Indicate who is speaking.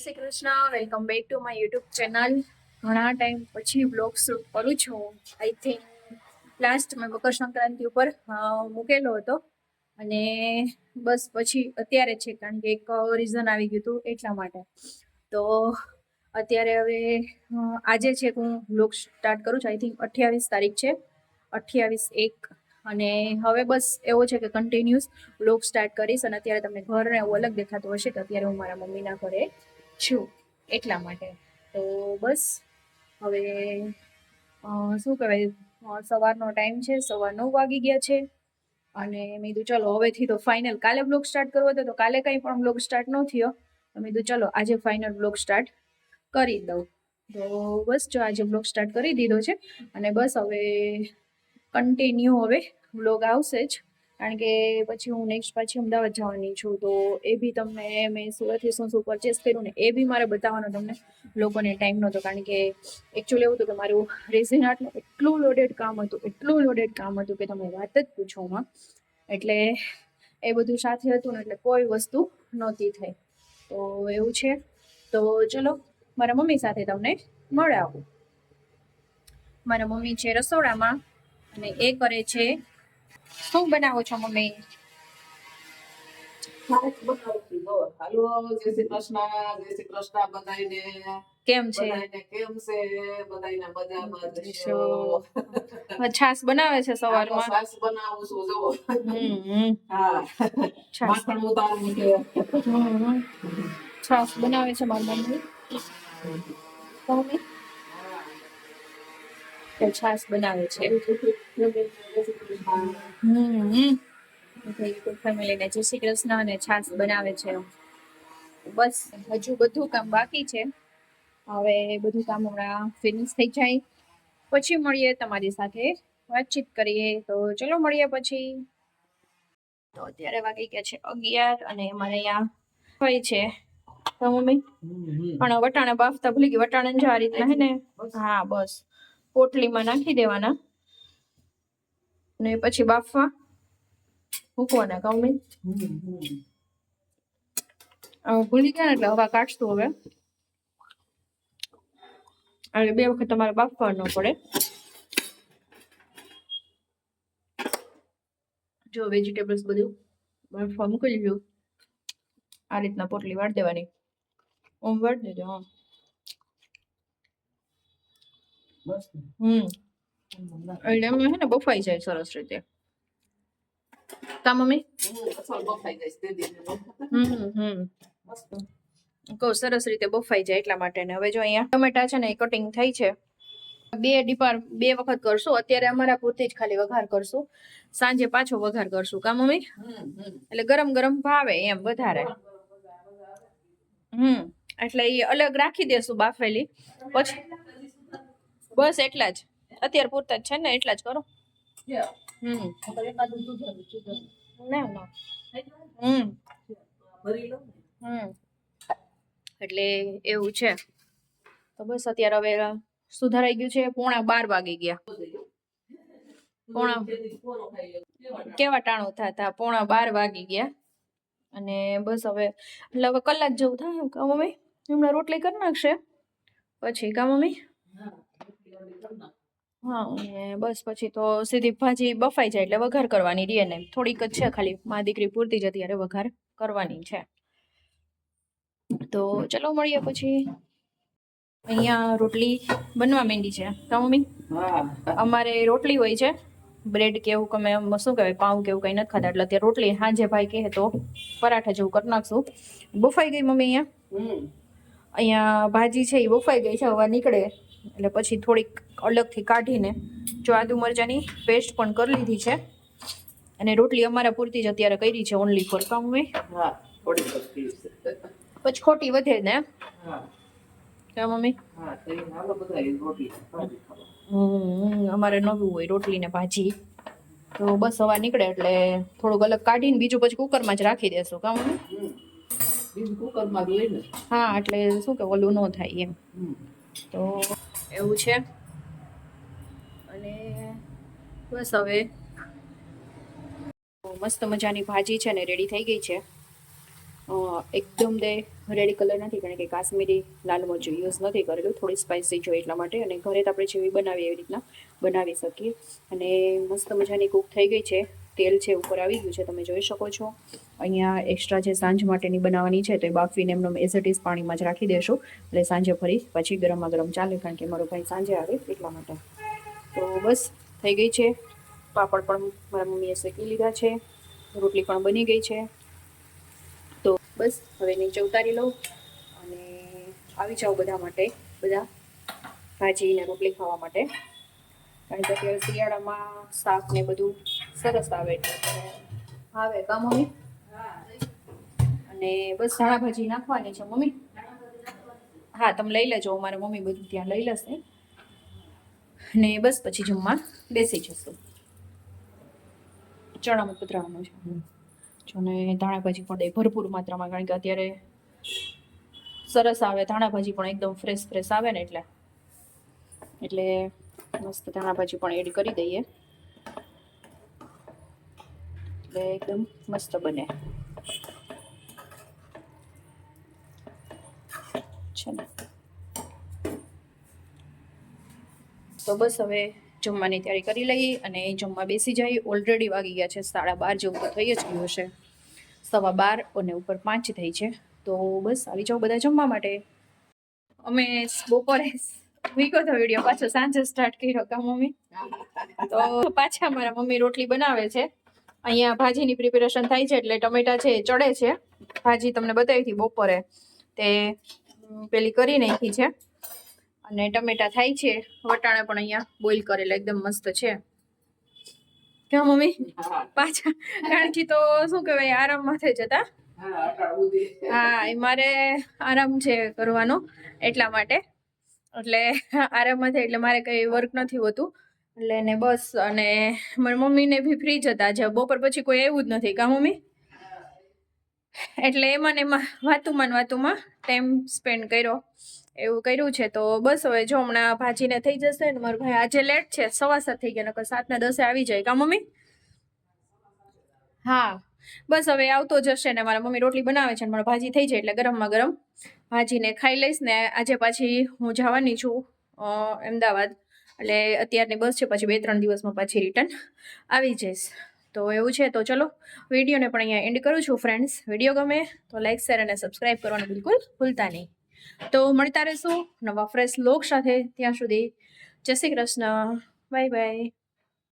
Speaker 1: Shri Krishna welcome back to my YouTube channel ઘણા time પછી blog shoot કરું છું. આઈ થિંક લાસ્ટ મેં મકર સંક્રાંતિ ઉપર મૂકેલો હતો. અને બસ પછી અત્યારે છે, કારણ કે એક રીઝન આવી ગયું હતું એટલા માટે. તો અત્યારે હવે આજે છે હું બ્લોગ સ્ટાર્ટ કરું છું. આઈ થિંક અઠ્યાવીસ તારીખ છે. અઠ્યાવીસ એક. અને હવે બસ એવો છે કે કન્ટિન્યુઅસ બ્લોગ સ્ટાર્ટ કરીશ. અને અત્યારે તમને ઘર ને એવું અલગ દેખાતું હશે તો અત્યારે હું મારા મમ્મીના ઘરે છું એટલા માટે. તો બસ, હવે શું કહેવાય સવારનો ટાઈમ છે, સવાર નવ વાગી ગયા છે. અને મેં કીધું, ચલો, હવેથી તો ફાઇનલ કાલે બ્લોગ સ્ટાર્ટ કરવો હતો, તો કાલે કંઈ પણ બ્લોગ સ્ટાર્ટ ન થયો. મેં કીધું, ચલો, આજે ફાઇનલ બ્લોગ સ્ટાર્ટ કરી દઉં. તો બસ, જો આજે બ્લોગ સ્ટાર્ટ કરી દીધો છે. અને બસ, હવે કન્ટિન્યુ હવે બ્લોગ આવશે જ. કારણ કે પછી હું નેક્સ્ટ પાછી અમદાવાદ જવાની છું, તો એ બી તમને મેં સુરતથી શું શું પરચેસ કર્યું ને, એ બી મારે બતાવવાનો તમને લોકોને ટાઈમ નહોતો, કારણ કે એકચ્યુઅલી એવું હતું કે મારું રેઝિન આર્ટનું એટલું લોડેડ કામ હતું, એટલું લોડેડ કામ હતું કે તમે વાત જ પૂછો માં એટલે એ બધું સાથે હતું ને, એટલે કોઈ વસ્તુ નહોતી થઈ. તો એવું છે. તો ચલો, મારા મમ્મી સાથે તમને મળાવું. મારા મમ્મી છે રસોડામાં અને એ કરે છે શું બનાવો છો મમ્મી?
Speaker 2: બનાવું છું.
Speaker 1: કેમ.
Speaker 2: હશો.
Speaker 1: છાસ બનાવે છે સવારમાં?
Speaker 2: છાશ બનાવું છું જો
Speaker 1: હમ હમ.
Speaker 2: હા. માખણ ઉતારું છે.
Speaker 1: છાસ બનાવે છે મારી મમ્મી. મમ્મી? છાસ બનાવે છે. ફેમિલીને જય શ્રી કૃષ્ણ અને છાસ બનાવે છે. બસ હજુ બધું કામ બાકી છે. હવે બધું કામ હમણાં ફિનિશ થઈ જાય. પછી મળીએ તમારી સાથે વાતચીત કરીએ. તો ચલો મળીએ પછી. તો અત્યારે વાગી ગયા છે અગિયાર અને મારે અહીંયા હોય છે. તો મમ્મી પણ વટાણા બાફતા ભૂલી ગઈ. વટાણા જો આ રીતના હે ને? હા બસ. પોટલીમાં નાખી દેવાના. ને પછી બાફવા. મૂકવાના કૌમી ભૂલી ગયા એટલે હવા કાઢશું હવે. અને બે વખત તમારે બાફવા ન પડે. જો વેજીટેબલ્સ બધું બાફવા મૂકી દીધું. આ રીતના પોટલી વાળ દેવાની. ઓમ વાળ દેજો, હા
Speaker 2: બસ
Speaker 1: હમ. એટલે એમાં હે ને બફાઈ જાય સરસ રીતે. તા મમ્મી? હમ હમ કહું સરસ રીતે બફાઈ જાય એટલા માટે ને. હવે જો અહીંયા ટમેટા છે ને એ કટિંગ થઈ છે. બે ડીપાર બે વખત કરશું. અત્યારે અમારા પૂરતી જ ખાલી વઘાર કરશું. સાંજે પાછો વઘાર કરશું. કા મમ્મી? એટલે ગરમ ગરમ ભાવે એમ વધારે. હમ. એટલે એ અલગ રાખી દેશું બાફેલી. પછી બસ એટલા જ. અત્યારે પૂરતા જ છે ને એટલા જ કરો. હમ. ના હમ. એટલે એવું છે. તો બસ અત્યારે હવે સુધારાઈ ગયું છે પોણા બાર વાગી ગયા. પોણા
Speaker 2: કેવા
Speaker 1: ટાણું થતા પોણા બાર વાગી ગયા. અને બસ હવે એટલે હવે કલાક જેવું થાય કા મમ્મી? હમણાં રોટલી કરી નાખશે. પછી કા મમ્મી?
Speaker 2: હા,
Speaker 1: અને બસ પછી તો સીધી ભાજી બફાઈ જાય એટલે વઘાર કરવાની રહે ને. થોડીક જ છે ખાલી. મા દીકરી પૂરતી જ અત્યારે વઘાર કરવાની છે. તો ચલો મળીએ પછી. અહીંયા રોટલી બનવા માંડી છે. કા મમ્મી? અમારે રોટલી હોય છે. બ્રેડ કે અમે શું કહેવાય પાઉં કેવું કંઈ નથી ખાતા. એટલે અત્યારે રોટલી સાંજે ભાઈ કહે તો પરાઠા જેવું કરી નાખશું. બફાઈ ગઈ મમ્મી અહીંયા? અહીંયા ભાજી છે એ બફાઈ ગઈ છે હવા નીકળે. એટલે પછી થોડીક અલગથી કાઢીને જો આદુ મરચાંની પેસ્ટ પણ કરી લીધી છે. અને રોટલી અમારા પૂરતી જ અત્યારે કરી છે ઓનલી ફોર કામ મેં પછી ખોટી વધે ને મમ્મી? અમારે નવું હોય રોટલી ને ભાજી. તો બસ હવા નીકળે એટલે થોડુંક અલગ કાઢીને બીજું પછી કુકરમાં જ રાખી દેશું કામ મમ્મી?
Speaker 2: કુકરમાં
Speaker 1: હા એટલે શું કે ઓલું ન થાય એમ. તો એવું છે. અને બસ હવે મસ્ત મજાની ભાજી છે ને રેડી થઈ ગઈ છે. એકદમ દે રેડ કલર નથી, કારણ કે કાશ્મીરી લાલ મરચું યુઝ નથી કરેલું. થોડી સ્પાઇસી જોઈએ એટલા માટે. અને ઘરે તો આપણે જેવી બનાવીએ એવી રીતના બનાવી શકીએ. અને મસ્ત મજાની કૂક થઈ ગઈ છે. તેલ છે ઉપર આવી ગયું છે, તમે જોઈ શકો છો. અહીંયા એક્સ્ટ્રા જે સાંજ માટેની બનાવવાની છે, તો એ બાફીને એમનો એઝ ઇઝ પાણીમાં જ રાખી દેશું. એટલે સાંજે ફરી પછી ગરમમાં ગરમ ચાલે, કારણ કે મારો ભાઈ સાંજે આવે એટલા માટે. તો બસ, થઈ ગઈ છે. પાપડ પણ મારા મમ્મીએ શેકી લીધા છે. રોટલી પણ બની ગઈ છે. તો બસ, હવે નીચે ઉતારી લઉં અને આવી જાઓ બધા માટે, બધા ભાજી ને રોટલી ખાવા માટે. કારણ કે અત્યારે શિયાળામાં શાક ને બધું સરસ આવે એટલે આવે કા મમ્મી? અને બસ ધાણા ભાજી નાખવાની છે મમ્મી? હા તમે લઈ લેજો મારા મમ્મી બધું ત્યાં લઈ લેશે. ને બસ પછી જમવા બેસી જશું. ચણામાં પધરાવાનું છે. જો ને ધાણા ભાજી પણ દે ભરપૂર માત્રામાં કારણ કે અત્યારે સરસ આવે ધાણા ભાજી પણ એકદમ ફ્રેશ ફ્રેશ આવે ને એટલે. એટલે મસ્ત ધાણા ભાજી પણ એડ કરી દઈએ. એટલે એકદમ મસ્ત બને. તો બસ હવે જમવાની તૈયારી કરી લઈએ અને જમવા બેસી જઈએ ઓલરેડી વાગી ગયા છે સાડા બાર જેવું તો થઈ જ ગયું હશે. સવા બાર અને ઉપર પાંચ થઈ છે. તો બસ આવી જાઓ બધા જમવા માટે. અમે બપોરે વીકો તો વીડિયો પાછો સાંજે સ્ટાર્ટ કર્યો કા મમ્મી તો પાછા મારા મમ્મી રોટલી બનાવે છે. અહીંયા ભાજીની પ્રિપેરેશન થાય છે એટલે ટમેટા છે ચડે છે. ભાજી તમને બતાવી હતી બપોરે. તે પેલી કરી નાખી છે. અને ટમેટા થાય છે. વટાણા પણ અહીંયા બોઇલ કરેલા એકદમ મસ્ત છે. ક્યાં મમ્મી? પાછા કારણ કે તો શું કહેવાય આરામમાં થઈ જતા
Speaker 2: હા
Speaker 1: હા એ મારે આરામ છે કરવાનો એટલા માટે. એટલે આરામમાં થાય એટલે મારે કંઈ વર્ક નથી હોતું. એટલે ને બસ અને મારી મમ્મીને બી ફ્રી જ હતા જે બપોર પછી કોઈ આવ્યું જ નથી. કા મમ્મી? એટલે એમાં ને એમાં વાતુમાં વાતુમાં ટાઈમ સ્પેન્ડ કર્યો. એવું કર્યું છે તો બસ હવે જો હમણાં ભાજીને થઈ જશે ને મારો ભાઈ આજે લેટ છે સવા સાત થઈ ગયા નકર સાતના દસે આવી જાય. કા મમ્મી? હા. બસ હવે આવતો જશે ને મારા મમ્મી રોટલી બનાવે છે ને મારા ભાજી થઈ જાય એટલે ગરમમાં ગરમ. ભાજીને ખાઈ લઈશ ને આજે પાછી હું જવાની છું અમદાવાદ. એટલે અત્યારની બસ છે, પછી બે ત્રણ દિવસમાં પાછી રિટર્ન આવી જઈશ. તો એવું છે, તો ચલો વિડીયોને પણ અહીંયા એન્ડ કરું છું ફ્રેન્ડ્સ વીડિયો ગમે તો લાઈક શેર અને સબસ્ક્રાઈબ કરવાનું બિલકુલ ભૂલતા નહીં. તો મળતા રહેશું નવા ફ્રેશ લોક સાથે. ત્યાં સુધી જય શ્રી કૃષ્ણ. Bye bye